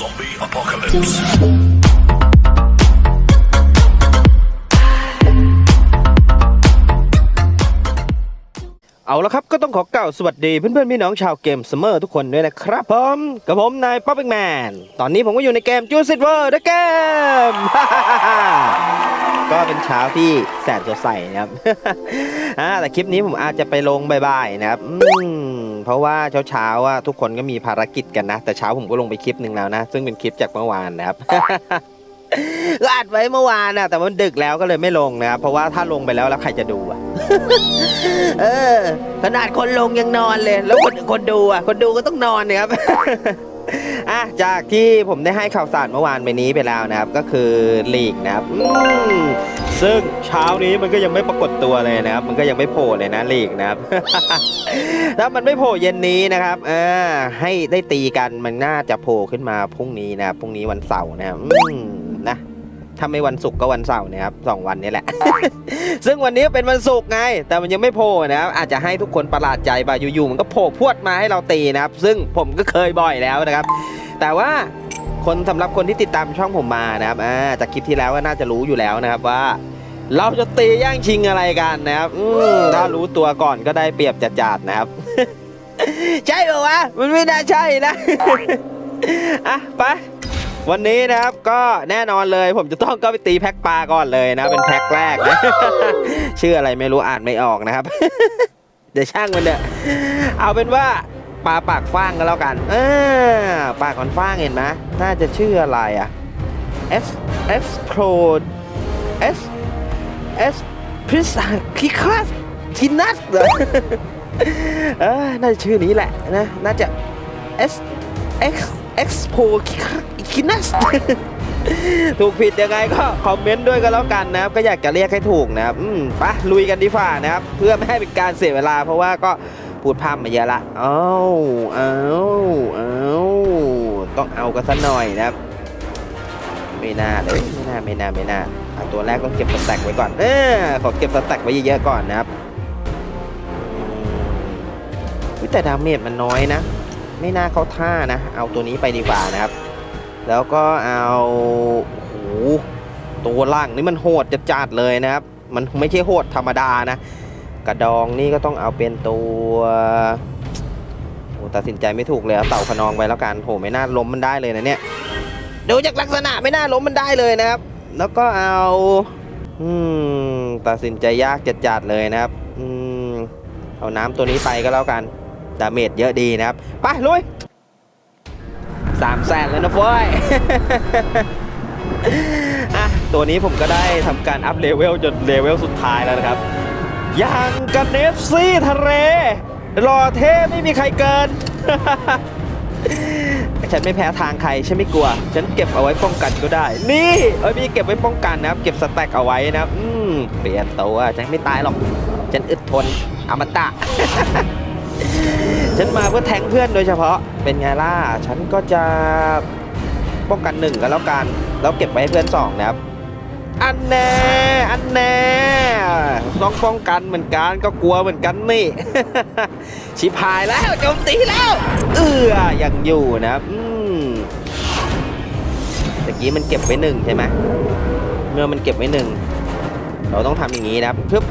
Zombie apocalypse. เอาละครับก็ต้องขอกล่าวสวัสดีเพื่อนๆพี่น้องชาวเกมเสมอทุกคนด้วยนะครับผมกับผมนายป๊อปปิ้งแมนตอนนี้ผมก็อยู่ในเกมจูซิตเวอร์เดอะเกมก็เป็นเช้าที่แสนสดใสนะครับแต่คลิปนี้ผมอาจจะไปลงบ่ายๆนะครับ เพราะว่าเช้าๆอะทุกคนก็มีภารกิจกันนะ แต่เช้าผมก็ลงไปคลิปหนึ่งแล้วนะ ซึ่งเป็นคลิปจากเมื่อวานนะครับก็อัดไว้เมื่อวานนะแต่มันดึกแล้วก็เลยไม่ลงนะครับเพราะว่าถ้าลงไปแล้วแล้วใครจะดูอะเออ ขนาดคนลงยังนอนเลย แล้วคนคนดูอะ คนดูก็ต้องนอนเนี่ยครับอะจากที่ผมได้ให้ข่าวสารเมื่อวานไปนี้ไปแล้วนะครับ ก็คือลีกนะครับ ซึ่งเช้านี้มันก็ยังไม่ปรากฏตัวเลยนะครับ มันก็ยังไม่โผล่เลยนะลีกนะครับ ถ้ามันไม่โผล่เย็นนี้นะครับ เออ ให้ได้ตีกันมันน่าจะโผล่ขึ้นมาพรุ่งนี้นะครับพรุ่งนี้วันเสาร์นะครับอืมนะถ้าไม่วันศุกร์ก็วันเสาร์นะครับสองวันนี้แหละ ซึ่งวันนี้เป็นวันศุกร์ไง แต่มันยังไม่โผล่นะครับ อาจจะให้ทุกคนประหลาดใจไปอยู่ๆมันก็โผล่พวดมาให้เราตีนะครับ ซึ่งผมก็เคยบ่อยแล้วนะครับ แต่ว่า คนสำหรับคนที่ติดตามช่องผมมานะครับอ่าจากคลิปที่แล้วก็น่าจะรู้อยู่แล้วนะครับว่า เราจะตีแย่งชิงอะไรกันนะครับอืมถ้ารู้ตัวก่อนก็ได้เปรียบจัดๆนะครับ ใช่เหรอวะมันไม่น่าใช่นะอะไปวันนี้นะครับก็แน่นอนเลยผมจะต้องก็ไปตีแพ็คปลาก่อนเลยนะเป็นแพ็คแรกนะชื่ออะไรไม่รู้อ่านไม่ออกนะครับเดี๋ยวช่างมันเถอะเอาเป็นว่า ปลาปากฟ้างก็แล้วกันเออปากก่อนฟ้างเห็นไหมน่าจะชื่ออะไรอะ S S Pro S S p r i s a k i k a s ทินัสเหรอเออน่าจะชื่อนี้แหละนะน่าจะ S X Expo Kinas ถูกผิดยังไงก็คอมเมนต์ด้วยก็แล้วกันนะครับ ก็อยากจะเรียกให้ถูกนะครับ อืมไปะลุยกันดีฝ่านะครับ เพื่อไม่ให้เป็นการเสียเวลาเพราะว่าก็ พูดพร่ำมาเยอะละเอ้าเอ้าเอ้าต้องเอากันสักหน่อยนะครับ ไม่น่าเลยไม่น่าไม่น่าไม่น่าตัวแรกต้องเก็บสแต็กไว้ก่อน เออขอเก็บสแต็กไว้เยอะๆก่อนนะครับแต่ดาเมจมันน้อยนะ ไม่น่าเข้าท่านะ เอาตัวนี้ไปดีกว่านะครับ แล้วก็เอาโอ้โหตัวล่างนี่มันโหดจัดๆเลยนะครับ มันไม่ใช่โหดธรรมดานะ กระดองนี่ก็ต้องเอาเป็นตัวโอ้ตัดสินใจไม่ถูกเลยเอาเต่าขนองไปแล้วกันโหไม่น่าล้มมันได้เลยนะเนี่ยดูจากลักษณะไม่น่าล้มมันได้เลยนะครับ แล้วก็เอาอืมตัดสินใจยากจัดๆเลยนะครับอืมเอาน้ำตัวนี้ไปก็แล้วกันดาเมจเยอะดีนะครับไปลุยสามแสนแล้วนะเฟ้ยอะตัวนี้ผมก็ได้ทำการอัพเลเวลจนเลเวลสุดท้ายแล้วนะครับ อย่างกันเนฟซี่ทะเลหล่อเท่ไม่มีใครเกิน ฉันไม่แพ้ทางใคร ฉันไม่กลัว ฉันเก็บเอาไว้ป้องกันก็ได้ นี่เอ้ยมีเก็บไว้ป้องกันนะครับ เก็บสแต็กเอาไว้นะครับ อืมเปลี่ยนตัวฉันไม่ตายหรอก ฉันอึดทนอมตะ ฉันมาเพื่อแทงเพื่อนโดยเฉพาะ เป็นไงล่ะ ฉันก็จะป้องกันหนึ่งก็แล้วกัน แล้วเก็บไว้ให้เพื่อนสองนะครับ อันแน่ อันแน่ ต้องป้องกันเหมือนกันก็กลัวเหมือนกันนี่ ชิพายแล้วโจมตีแล้ว เอือยังอยู่นะอืมตะกี้มันเก็บไว้หนึ่งใช่ไหมเมื่อมันเก็บไว้หนึ่งเราต้องทำอย่างนี้นะครับ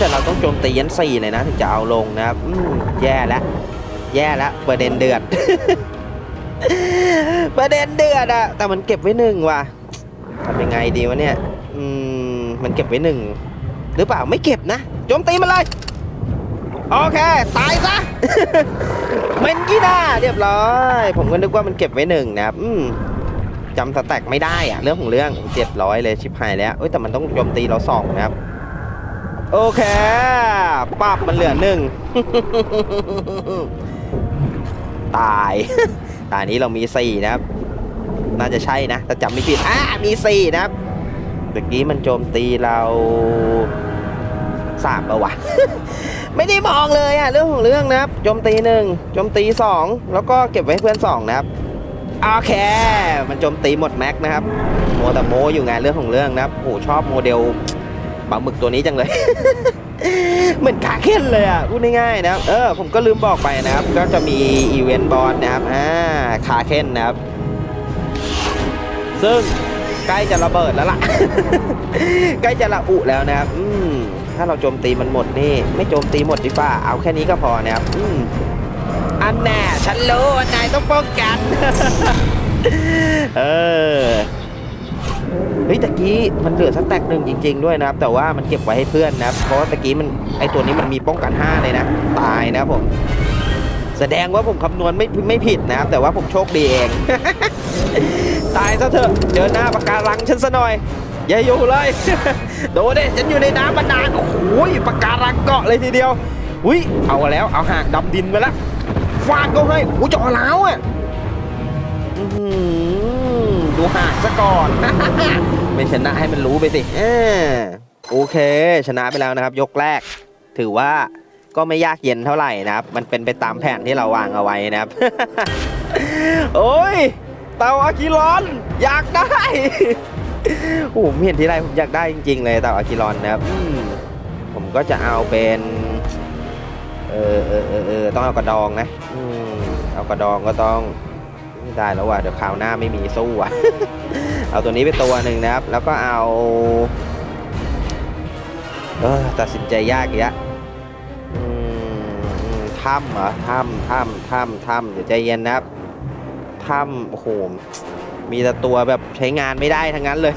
แต่เราต้องโจมตียันสี่เลยนะถึงจะเอาลงนะครับอืมแย่แล้วแย่แล้วประเด็นเดือดประเด็นเดือดอะแต่มันเก็บไว้หนึ่งว่ะ ทำยังไงดีวะเนี่ย อืม มันเก็บไว้หนึ่งหรือเปล่าไม่เก็บนะโจมตีมันเลย โอเค ตายซะเมนกี้ด้าเรียบร้อย ผมก็นึกว่ามันเก็บไว้หนึ่งนะครับอืมจำสแต็กไม่ได้อะเรื่องของเรื่องเจ็ดร้อยเลยชิบหายแล้วเอ้ยแต่มันต้องโจมตีเราสองนะครับ โอเคปับมันเหลือหนึ่งตาย ตายนี้เรามีสี่นะครับ น่าจะใช่นะ ถ้าจำไม่ผิด อ่า มีสี่นะครับเมื่อกี้มันโจมตีเราสามปะวะ ไม่ได้มองเลยอะเรื่องของเรื่องนะครับ โจมตีหนึ่งโจมตีสองแล้วก็เก็บไว้ให้เพื่อนสองนะครับ โอเค มันโจมตีหมดแม็กนะครับ โมแต่โมอยู่ไงเรื่องของเรื่องนะครับโอ้โหชอบโมเดลปลาหมึกตัวนี้จังเลย เหมือนขาเข้นเลยอะพูดง่ายๆนะครับ เออ ผมก็ลืมบอกไปนะครับ ก็จะมีอีเวนต์บอลนะครับ อ่าขาเข้นนะครับ ซึ่งใกล้จะระเบิดแล้วล่ะ ใกล้จะระอุแล้วนะครับ อืมถ้าเราโจมตีมันหมดนี่ ไม่โจมตีหมดดีกว่า เอาแค่นี้ก็พอนะครับ อืมอันแน่ฉันรู้ว่านายต้องป้องกัน เออเฮ้ยตะกี้มันเหลือสักแตกหนึ่งจริง ๆ ด้วยนะครับ แต่ว่ามันเก็บไว้ให้เพื่อนนะครับ เพราะว่าตะกี้มันไอตัวนี้มันมีป้องกัน5เลยนะ ตายนะครับผม แสดงว่าผมคำนวณไม่ไม่ผิดนะครับ แต่ว่าผมโชคดีเอง ตายซะเถอะ เจอหน้าปากการังฉันซะหน่อย อย่าอยู่เลย โดนเด้ฉันอยู่ในน้ำมานานโอ้โหปากการังเกาะเลยทีเดียวอุ้ยเอาแล้วเอาหากดำดินไปละฟาดก็ให้โอ้จอแล้วอะดูหากซะก่อนไม่ชนะให้มันรู้ไปสิเออโอเค ชนะไปแล้วนะครับ ยกแรก ถือว่า ก็ไม่ยากเย็นเท่าไหร่นะครับ มันเป็นไปตามแผนที่เราวางเอาไว้นะครับ โอ้ย เตาอากิรอน อยากได้โอ้โหผมเห็นทีไรผมอยากได้จริง ๆ เลยเตาอากิรอนนะครับผมก็จะเอาเป็น เออเออเออเออต้องเอากระดองนะอืมเอากระดองก็ต้องไม่ได้แล้วว่ะเดี๋ยวคราวหน้าไม่มีสู้อะ เอาตัวนี้ไปตัวหนึ่งนะครับ แล้วก็เอาเออตัดสินใจยากอีกแล้วอืมอืม ถ้ำเหรอถ้ำถ้ำถ้ำถ้ำเดี๋ยวใจเย็นนะครับถ้ำโอ้โหมีแต่ตัวแบบใช้งานไม่ได้ทั้งนั้นเลย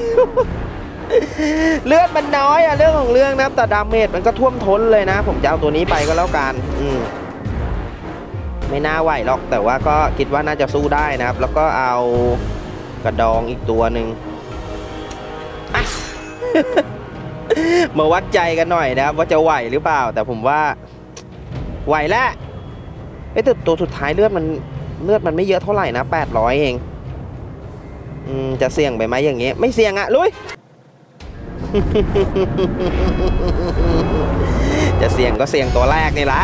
เลือดมันน้อยอะเรื่องของเรื่องนะครับ แต่ดาเมจมันก็ท่วมท้นเลยนะ ผมจะเอาตัวนี้ไปก็แล้วกัน อืมไม่น่าไหวหรอก แต่ว่าก็คิดว่าน่าจะสู้ได้นะครับ แล้วก็เอากระดองอีกตัวหนึ่งมาวัดใจกันหน่อยนะครับ ว่าจะไหวหรือเปล่า แต่ผมว่า ไหวแล้วไอ้ยแต่ตัวสุดท้ายเลือดมันเลือดมันไม่เยอะเท่าไหร่นะ800เองอืมจะเสี่ยงไปไหมอย่างเงี้ยไม่เสี่ยงอะลุย จะเสี่ยงก็เสี่ยงตัวแรกนี่แหละ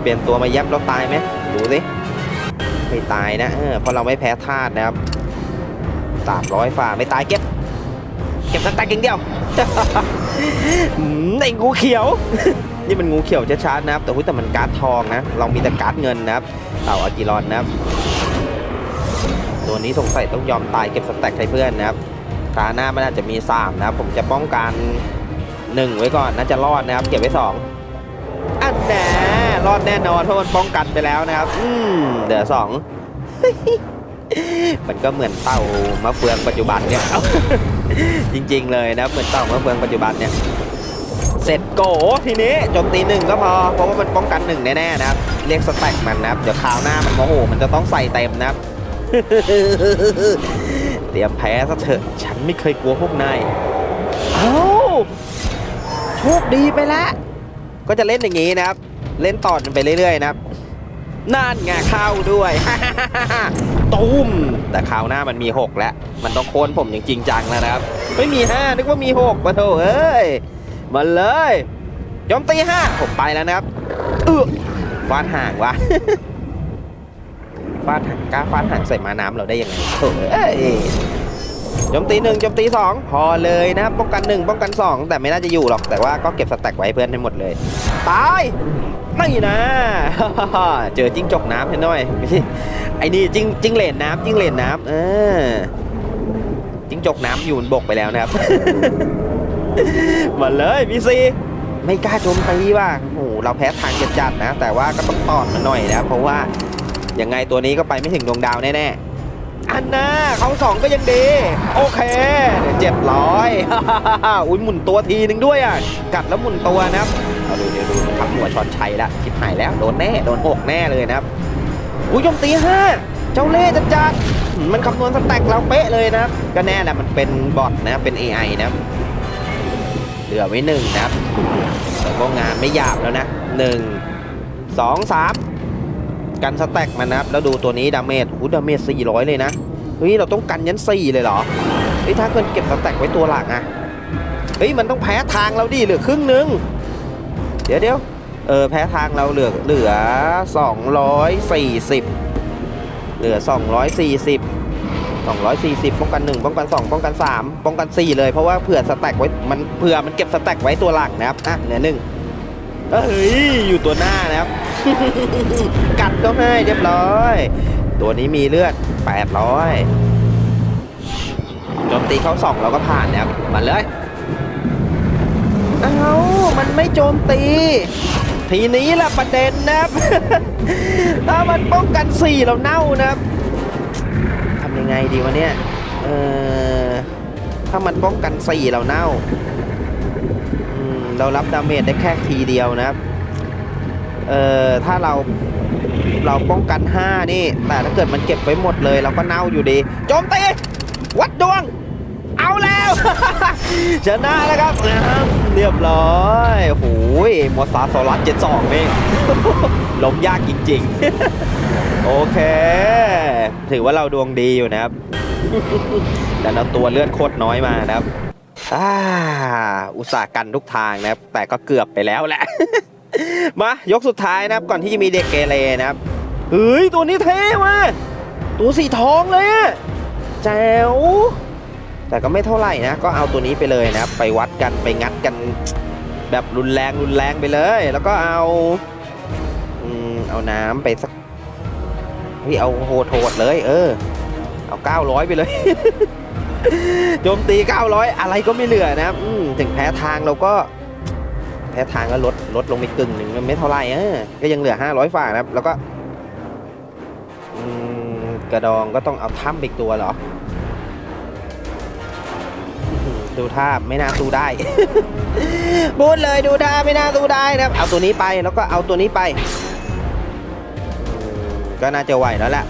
เปลี่ยนตัวมายับแล้วตายไหมดูสิไม่ตายนะเออเพราะเราไม่แพ้ธาตุนะครับสามร้อยฝ่าไม่ตายเก็บ เก็บสแต็กอย่างเดียวอืมไอ้งูเขียว นี่มันงูเขียวชัดๆนะครับ แต่หุ้ยแต่มันการ์ดทองนะ เรามีแต่การ์ดเงินนะครับ เต่าอากิรอนนะครับ ตัวนี้สงสัยต้องยอมตายเก็บสแต็กให้เพื่อนนะครับตาหน้ามันอาจจะมี 3 นะครับ ผมจะป้องกัน 1 ไว้ก่อนน่าจะรอดนะครับ เก็บไว้ 2 อันแน่รอดแน่นอนเพราะมันป้องกันไปแล้วนะครับ อืมเดี๋ยวสองมันก็เหมือนเต่ามะเฟืองปัจจุบันเนี่ยจริง ๆ เลยนะเหมือนเต่ามะเฟืองปัจจุบันเนี่ย เสร็จโกทีนี้โจมตีหนึ่งก็พอ เพราะว่ามันป้องกันหนึ่งแน่ๆนะครับ เรียกสแต็กมันนะครับ เดี๋ยวคราวหน้ามันโมโหมันจะต้องใส่เต็มนะครับ เตรียมแพ้ซะเถอะ ฉันไม่เคยกลัวพวกนายเอ้าโชคดีไปแล้ว ก็จะเล่นอย่างนี้นะครับ เล่นต่อไปเรื่อยๆนะครับนั่นไงเข้าด้วยตุ้มแต่คราวหน้ามันมี 6 แล้ว มันต้องโค่นผมอย่างจริงจังแล้วนะครับ ไม่มี 5 นึกว่ามี6มาโถเอ้ย มาเลยโจมตี5ผมไปแล้วนะครับเออฟาดห่างวะฟาดห่างกล้าฟาดห่างใส่มาน้ำเราได้ยังไงเอ้ยโจมตีหนึ่งโจมตีสองพอเลยนะครับป้องกันหนึ่งป้องกันสองแต่ไม่น่าจะอยู่หรอกแต่ว่าก็เก็บสแต็กไว้เพื่อนให้หมดเลย ตายไม่นะเจอจิ้งจกน้ำเห็นหน่อยไม่ใช่ไอ้นี่จิ้งจิ้งเหลนน้ำจิ้งเหลนน้ำเออจิ้งจกน้ำอยู่บนบกไปแล้วนะครับ มาเลยพี่ซีไม่กล้าโจมตีว่ะโอ้โหเราแพ้ทางจัดๆนะ แต่ว่าก็ต้องตอดมันหน่อยนะ เพราะว่ายังไงตัวนี้ก็ไปไม่ถึงดวงดาวแน่ๆ อันน่าเขาสองก็ยังดี โอเคเจ็ดร้อยอุ้ยหมุนตัวทีนึงด้วยอะ กัดแล้วหมุนตัวนะครับเอาดูเดี๋ยวดูทำหัวช็อตชัยละชิบหายแล้ว โดนแน่ โดนหกแน่เลยนะครับอุ้ยโจมตีห้าเจ้าเล่จัดๆอืมมันคำนวณสแต็กเราเป๊ะเลยนะครับ ก็แน่แหละมันเป็นบอทนะ เป็น AI นะ ลือไว้หนึ่งนะครับแล้วก็งานไม่หยาบแล้วนะหนึ่งสองสามกันสแต็กมันนะครับแล้วดูตัวนี้ดาเมจอู้ดาเมจสี่ร้อยเลยนะเฮ้ยเราต้องกันยันสี่เลยเหรอเฮ้ยถ้าเกินเก็บสแต็กไว้ตัวหลังอะเฮ้ยมันต้องแพ้ทางเราดิเหลือครึ่งหนึงเดี๋ยวเดี๋ยวเออแพ้ทางเราเหลือเหลือสองร้อยสี่สิบเหลือสองร้อยสี่สิบ 240 ป้องกัน 1 ป้องกัน 2 ป้องกัน 3 ป้องกัน 4 เลยเพราะว่าเผื่อสแต็กไว้มันเผื่อมันเก็บสแต็กไว้ตัวหลังนะครับอะเหลือหนึ่งเอ้ยอยู่ตัวหน้านะครับ กัดก็ให้เรียบร้อย ตัวนี้มีเลือด 800โจมตีเข้า2เราก็ผ่านนะครับมาเลยเอ้ามันไม่โจมตี ทีนี้แหละประเด็นนะครับ ถ้ามันป้องกันสี่เราเน่านะครับ ยังไงดีวะเนี่ย เออถ้ามันป้องกันสี่เราเน่าอืมเรารับดาเมจได้แค่ทีเดียวนะครับ เออถ้าเราเราป้องกันห้านี่ แต่ถ้าเกิดมันเก็บไว้หมดเลย เราก็เน่าอยู่ดี โจมตี วัดดวง เอาแล้ว ชนะแล้วครับ เรียบร้อยโอ้โหมอสซาโซลัสเจ็ดสองนี่ ล้มยากจริง ๆ โอเค ถือว่าเราดวงดีอยู่นะครับ แต่เราตัวเลือดโคตรน้อยมานะครับอ่าอุตส่าห์กันทุกทางนะครับ แต่ก็เกือบไปแล้วแหละ มายกสุดท้ายนะครับก่อนที่จะมีเด็กเกเรนะครับเฮ้ยตัวนี้เท่มากตัวสีทองเลยอะแจ๋วแต่ก็ไม่เท่าไหร่นะ ก็เอาตัวนี้ไปเลยนะครับ ไปวัดกันไปงัดกัน แบบรุนแรงรุนแรงไปเลย แล้วก็เอา เอาน้ำไปสักเฮ้ยเอาโหดโหดเลย เออ เอา900ไปเลยโจมตี900อะไรก็ไม่เหลือนะอืถึงแพ้ทางเราก็ แพ้ทางก็ลดลดลงไปกึ่งหนึ่งไม่เท่าไหร่เออก็ยังเหลือ500ฝ่านะครับ แล้วก็กระดองก็ต้องเอาถ้ำไปอีกตัวเหรอดูท่าไม่น่าสู้ได้พูดเลยดูท่าไม่น่าสู้ได้นะครับ เอาตัวนี้ไปแล้วก็เอาตัวนี้ไป ก็น่าจะไหวแล้วแหละ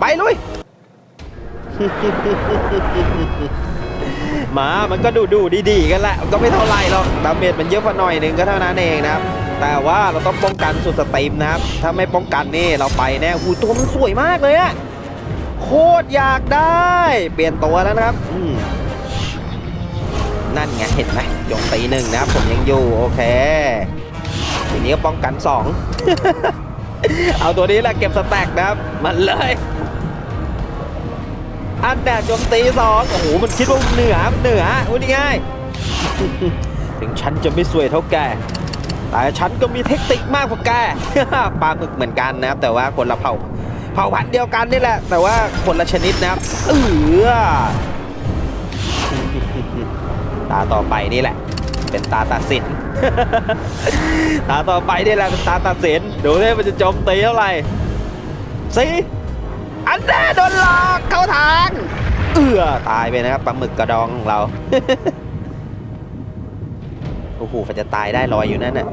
ไปลุย หมา มันก็ดูดูดีๆกันแหละ ก็ไม่เท่าไรหรอกดาเมจมันเยอะกว่าหน่อยหนึ่งก็เท่านั้นเองนะครับ แต่ว่าเราต้องป้องกันสุดสตรีมนะครับ ถ้าไม่ป้องกันนี่เราไปแน่หูตัวมันสวยมากเลยอะโคตรอยากได้ เปลี่ยนตัวแล้วนะครับอืนั่นไงเห็นไหมโจมตีหนึ่งนะครับผมยังอยู่ โอเค ทีนี้ก็ป้องกันสอง เอาตัวนี้แหละเก็บสแต็กนะครับ มันเลย อันแดดโจมตีสองโอ้โหมันคิดว่าเหนือมันเหนือพูดง่ายถึงฉันจะไม่สวยเท่าแกแต่ฉันก็มีเทคนิคมากกว่าแกปลาหมึกเหมือนกันนะครับ แต่ว่าคนละเผ่าเผ่าพันธุ์เดียวกันนี่แหละ แต่ว่าคนละชนิดนะครับเออตาต่อไปนี่แหละ เป็นตาตัดสิน ตาต่อไปนี่แหละตาตัดสินดูสิมันจะโจมตีเท่าไหร่สิอันแน่โดนหลอกเข้าทางเอือตายไปนะครับปลาหมึกกระดองของเราโอ้โหมันจะตายได้ลอยอยู่นั่นน่ะ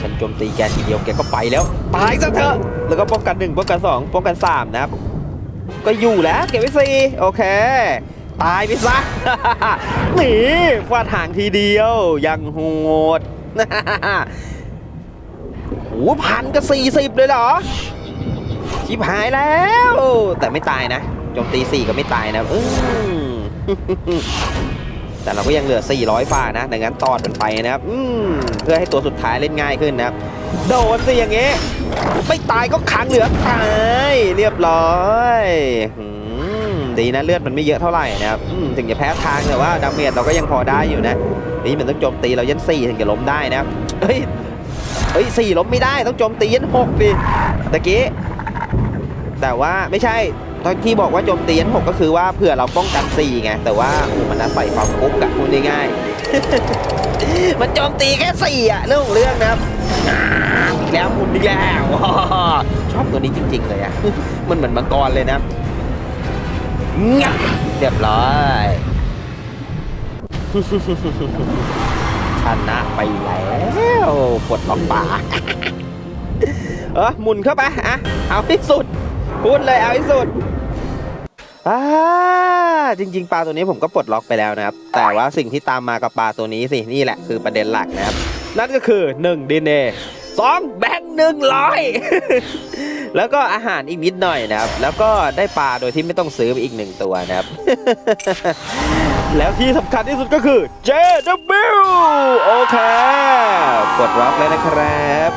ฉันโจมตีแกทีเดียวแกก็ไปแล้ว ตายซะเถอะ แล้วก็ป้องกันหนึ่งป้องกันสองป้องกันสามนะครับ ก็อยู่แล้ว เก็บไว้สี่โอเค ตายไปซะนี่ฟาดหางทีเดียว ยังโหดโหพันก็สี่สิบเลยเหรอชิบหายแล้ว แต่ไม่ตายนะโจมตีสี่ก็ไม่ตายนะอืแต่เราก็ยังเหลือ 400ฟ้านะ ดังนั้นตอดมันไปนะครับอืเพื่อให้ตัวสุดท้ายเล่นง่ายขึ้นนะครับ โดนสิอย่างงี้ ไม่ตายก็ขังเหลือตาย เรียบร้อยอื ดีนะเลือดมันไม่เยอะเท่าไหร่นะครับถึงจะแพ้ทางแต่ว่าดาเมจเราก็ยังพอได้อยู่นะนี่มันต้องโจมตีเรายันสี่ถึงจะล้มได้นะครับเฮ้ยเฮ้ยสี่ล้มไม่ได้ต้องโจมตียันหกดิตะกี้แต่ว่าไม่ใช่ตอนที่บอกว่าโจมตียันหกก็คือว่าเผื่อเราป้องกันสี่ไงแต่ว่ามันอาศัยความคุกอะพูดง่ายๆมันโจมตีแค่สี่อะเรื่องเรื่องนะครับอีกแล้วหมุนอีกแล้วชอบตัวนี้จริง ๆ เลยอะมันเหมือนมังกรเลยนะ งับเรียบร้อยชนะไปแล้วปลดล็อกป่าเออหมุนเข้าไปอะเอาที่สุด พูดเลยเอาให้สุดอ่าจริง ๆ ปลาตัวนี้ผมก็ปลดล็อกไปแล้วนะครับ แต่ว่าสิ่งที่ตามมากับปลาตัวนี้สิ นี่แหละคือประเด็นหลักนะครับ นั่นก็คือ1ดินเนสองแบงค์หนึ่งร้อย แล้วก็อาหารอีกนิดหน่อยนะครับ แล้วก็ได้ปลาโดยที่ไม่ต้องซื้ออีกหนึ่งตัวนะครับ แล้วที่สำคัญที่สุดก็คือ JW โอเคปลดล็อกแล้วนะครับ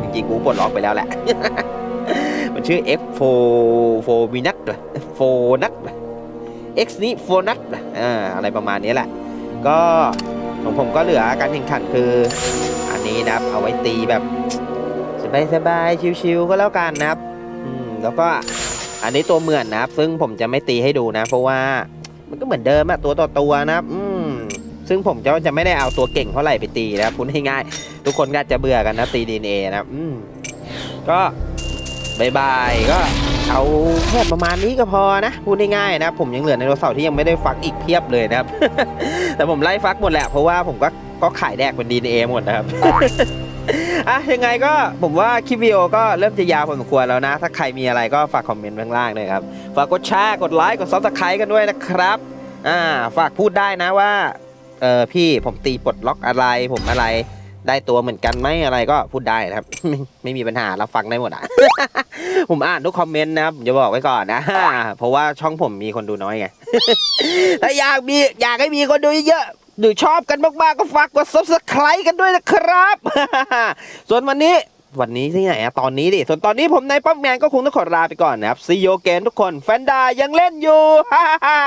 จริงๆกูปลดล็อกไปแล้วแหละ มันชื่อ X โฟโฟวินัทเหรอโฟนัทเหรอ X นี้โฟนัทเหรออ่าอะไรประมาณนี้แหละ ก็ของผมก็เหลือการแข่งขันคือ อันนี้นะครับเอาไว้ตีแบบ สบายๆชิวๆก็แล้วกันนะครับ อืมแล้วก็อันนี้ตัวเหมือนนะครับ ซึ่งผมจะไม่ตีให้ดูนะ เพราะว่ามันก็เหมือนเดิมอะตัวต่อตัวนะครับ อืมซึ่งผมจะจะไม่ได้เอาตัวเก่งเท่าไหร่ไปตีนะครับพูดง่ายๆทุกคนก็จจะเบื่อกันนะตีดีเอนะครับ อืมก็บายบายก็เอาแค่ประมาณนี้ก็พอนะพูดง่ายๆนะผมยังเหลือในโนเสาร์ที่ยังไม่ได้ฟักอีกเพียบเลยนะครับ แต่ผมไล่ฟักหมดแหละเพราะว่าผมก็ก็ขายแดกเป็นดีเอหมดนะครับ อะยังไงก็ผมว่าคลิปวิดีโอก็เริ่มจะยาวพอสมควรแล้วนะ ถ้าใครมีอะไรก็ฝากคอมเมนต์ข้างล่างด้วยครับ ฝากกดแชร์กดไลค์กดซับสไครต์กันด้วยนะครับอ่าฝากพูดได้นะว่าเออพี่ผมตีปลดล็อกอะไรผมอะไรได้ตัวเหมือนกันไหมอะไรก็พูดได้นะครับ ไม่ไม่มีปัญหาเรับฟังได้หมดอะ ผมอ่านทุกคอมเมนต์นะครับผมจะบอกไว้ก่อนนะ เพราะว่าช่องผมมีคนดูน้อยไงถ้าอยากมีอยากให้มีคนดูเยอะ หรือชอบกันมาก ๆ ก็ฝากกดซับสไครต์กันด้วยนะครับ ส่วนวันนี้วันนี้ที่ไหนอะตอนนี้ดิ ส่วนตอนนี้ผมนายป้อมแมนก็คงต้องขอลาไปก่อนนะครับซีโยเกนทุกคน แฟนดายังเล่นอยู่ ฮ่าฮ่า